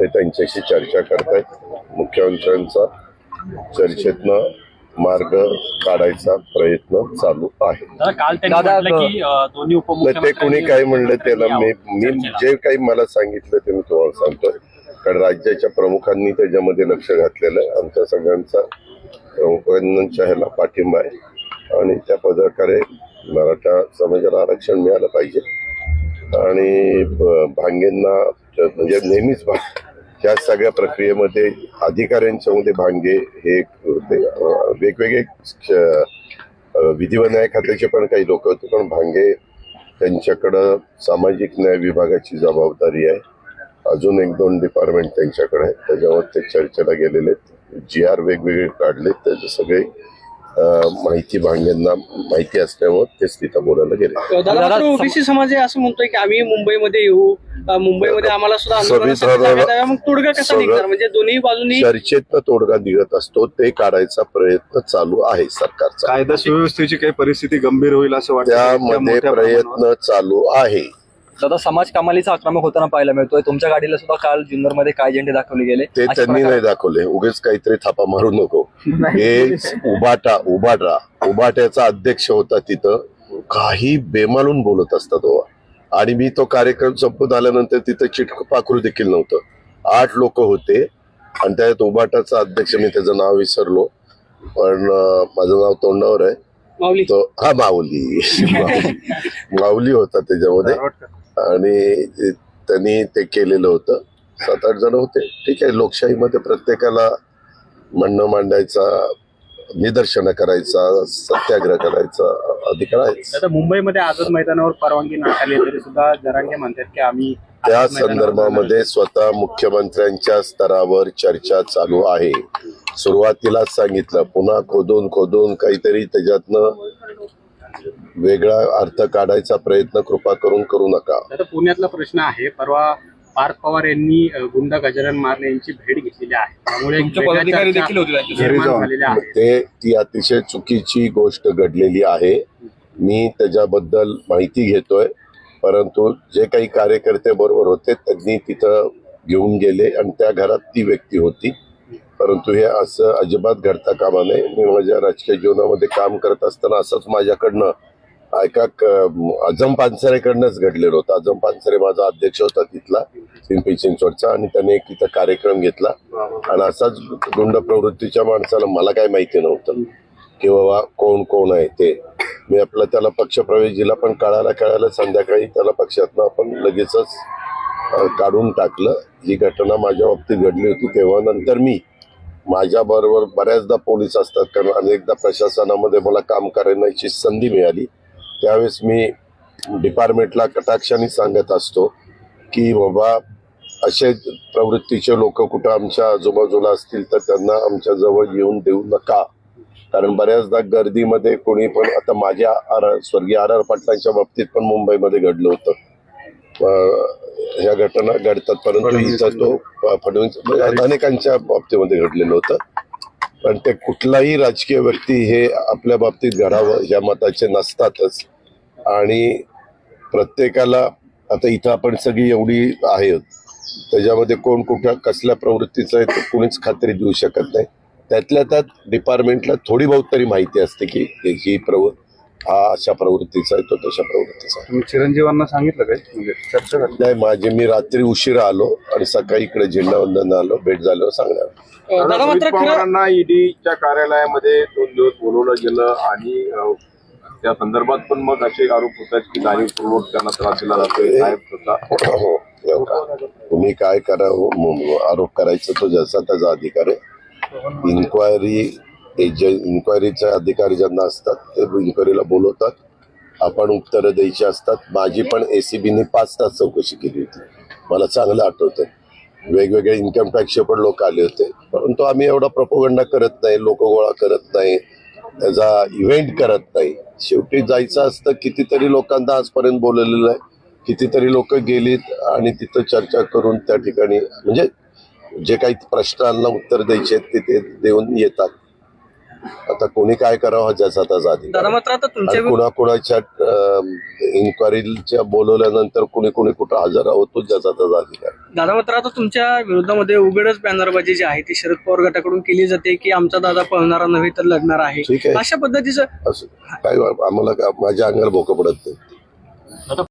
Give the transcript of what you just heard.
ते त्यांच्याशी चर्चा करतायत. मुख्यमंत्र्यांचा चर्चेतनं मार्ग काढायचा प्रयत्न चालू आहे. दादा काल त्यांनी दादा, म्हटलं की अं, दोन्ही तर ते कोणी काय म्हणलं त्याला मी मी जे काही मला सांगितलं ते मी तुम्हाला सांगतोय. कारण राज्याच्या प्रमुखांनी त्याच्यामध्ये लक्ष घातलेलं आहे. आमच्या सगळ्यांचा प्रमुखांच्या ह्याला पाठिंबा आहे. आणि त्या प्रकारे मराठा समाजाला आरक्षण मिळालं पाहिजे. आणि भांगेंना म्हणजे नेहमीच त्या ह्या सगळ्या प्रक्रियेमध्ये अधिकाऱ्यांच्या मध्ये भांगे हे वेगवेगळे विधिवन्याय विधी व खात्याचे पण काही लोक होते पण भांगे त्यांच्याकडं सामाजिक न्याय विभागाची जबाबदारी आहे. अजून एक दोन डिपार्टमेंट त्यांच्याकडे आहे त्याच्यावर ते चर्चेला गेलेले आहेत. जी आर वेगवेगळे काढले त्याचे सगळे माहिती भांग्यांना माहिती असल्यामुळे तेच तिथं बोलायला गेले. दादा ओबीसी समाज आहे असं म्हणतोय की आम्ही मुंबईमध्ये येऊ. मुंबईमध्ये आम्हाला सुद्धा. मग तोडगा कसा निघणार? म्हणजे दोन्ही बाजूनी चर्चेतनं तोडगा निघत असतो ते काढायचा प्रयत्न चालू आहे सरकारचा. कायदा सुव्यवस्थेची काही परिस्थिती गंभीर होईल असं वाटतं? त्यामध्ये. प्रयत्न चालू आहे. दादा समाज कमालीचा आक्रमक होताना पाहायला मिळतोय. तुमच्या गाडीला सुद्धा काल जुन्नरमध्ये काय झेंडे दाखवले गेले. ते त्यांनी नाही दाखवले. उगेच काहीतरी थापा मारू नको. हे उबाटा उबाटा उबाट्याचा अध्यक्ष होता तिथं. काही बेमालून बोलत असतात तो आणि मी तो कार्यक्रम संपून आल्यानंतर तिथं चिटक पाखरू देखील नव्हतं. आठ लोक होते. आणि त्यात उबाटाचा अध्यक्ष मी त्याचं नाव विसरलो. पण माझं नाव तोंडावर आहे. तो हा माऊली. माऊली. होता त्याच्यामध्ये. आणि त्यांनी ते केलेलं होतं. सात आठ जण होते. ठीक आहे लोकशाहीमध्ये प्रत्येकाला म्हणणं मांडायचा निदर्शनं करायचा सत्याग्रह करायचा अधिकार आहे मुंबईमध्ये आझाद मैदानावर परवानगी नाकारली तरी सुद्धा जरांगे म्हणतात की आम्ही त्या संदर्भामध्ये स्वतः मुख्यमंत्र्यांच्या स्तरावर चर्चा चालू आहे. सुरुवातीलाच सांगितलं पुन्हा खोदून खोदून काहीतरी त्याच्यातनं वेगळा अर्थ काढायचा प्रयत्न कृपा करून करू नका. पुण्यातला प्रश्न आहे परवा पार्थ पवार यांनी गुंड गजानन मारणे यांची भेट घेतलेली आहे. त्यामुळे ते ती अतिशय चुकीची गोष्ट घडलेली आहे. मी त्याच्याबद्दल माहिती घेतोय. परंतु जे काही कार्यकर्ते बरोबर होते त्यांनी तिथं घेऊन गेले आणि त्या घरात ती व्यक्ती होती. परंतु हे असं अजिबात घडता कामा नये. मी माझ्या राजकीय जीवनामध्ये काम करत असताना असंच माझ्याकडनं एका क- अजम पानसरेकडनंच घडलेलं होतं. अजम पानसरे माझा अध्यक्ष होता तिथला पिंपरी चिंचवडचा आणि त्याने एक तिथं कार्यक्रम घेतला. आणि असाच गुंड प्रवृत्तीच्या माणसाला मला काय माहिती नव्हतं. की बाबा कोण कोण आहे ते. मी आपलं त्याला पक्षप्रवेश दिला पण कळायला कळायला संध्याकाळी त्याला पक्षातनं आपण लगेचच काढून टाकलं. ही घटना माझ्या बाबतीत घडली होती तेव्हा नंतर मी माझ्याबरोबर बऱ्याचदा पोलीस असतात कारण अनेकदा प्रशासनामध्ये मला काम करण्याची संधी मिळाली. त्यावेळेस मी डिपार्टमेंटला कटाक्षाने सांगत असतो की बाबा असे प्रवृत्तीचे लोक कुठं आमच्या आजूबाजूला असतील तर त्यांना आमच्या जवळ येऊन देऊ नका. कारण बऱ्याचदा गर्दीमध्ये कोणी पण आता माझ्या आर स्वर्गीय आर आर पाटलांच्या बाबतीत पण मुंबईमध्ये घडलं होतं. ह्या घटना घडतात परंतु इथं तो फडणवीस म्हणजे अनेकांच्या बाबतीमध्ये घडलेलं होतं. पण ते कुठलाही राजकीय व्यक्ती हे आपल्या बाबतीत घडावं या मताचे नसतातच. आणि प्रत्येकाला आता इथं आपण सगळी एवढी आहेत. त्याच्यामध्ये कोण कुठं कसल्या प्रवृत्तीचं आहे ते कुणीच खात्री देऊ शकत नाही. त्यातल्या त्यात डिपार्टमेंटला थोडी बहुत तरी माहिती असते की ही- प्रवृत्ती हा अशा प्रवृत्तीचा आहे तो तशा प्रवृत्तीचा आहे. तुम्ही चिरंजीवांना सांगितलं काय? म्हणजे चर्चा झाली. नाही माझे मी रात्री उशिरा आलो आणि सकाळी इकडे झेंडावंदन आलो भेट झाल्यावर सांगणार अ, दादा दादा मात्र खरं पवारांना ईडीच्या कार्यालयामध्ये दोन दिवस बोलवलं गेलं आणि अ, त्या संदर्भात पण मग असे आरोप होतात की जाणीवपूर्वक त्यांना त्रास दिला जातोय साहेब स्वतः हो, हो का? तुम्ही काय करावं म- आरोप करायचं तो जसा त्याचा अधिकार आहे इन्क्वायरी जे इन्क्वायरीचे अधिकारी ज्यांना असतात ते इन्क्वायरीला बोलवतात. आपण उत्तरं द्यायची असतात. माझी पण ए सी बीने पाच तास चौकशी केली होती. मला चांगलं आठवतं वेगवेगळे इन्कम टॅक्सचे पण लोक आले होते. परंतु आम्ही एवढा प्रपोगंडा करत नाही लोक गोळा करत नाही त्याचा इव्हेंट करत नाही. शेवटी जायचं असतं कितीतरी लोकांना आजपर्यंत बोलवलेलं आहे. कितीतरी लोक गेलीत आणि तिथं चर्चा करून त्या ठिकाणी म्हणजे जे काही प्रश्नांना उत्तर द्यायचे आहेत ते देऊन येतात. आता कोणी काय करावं हा ज्याचा त्याचा अधिकार आता तुमच्या आणि कुणाकुणाच्या इन्क्वायरीच्या बोलवल्यानंतर कुणी कुणी कुठं हजर होतो ज्याचा त्याचा अधिकार दादा मात्र आता तुमच्या विरोधामध्ये उघडच बॅनरबाजी जी आहे ती शरद पवार गटाकडून केली जाते की आमचा दादा पळणारा नव्हे तर लढणार आहे. अशा पद्धतीचं असं काय आम्हाला माझ्या अंगाला भोकं पडत नाही.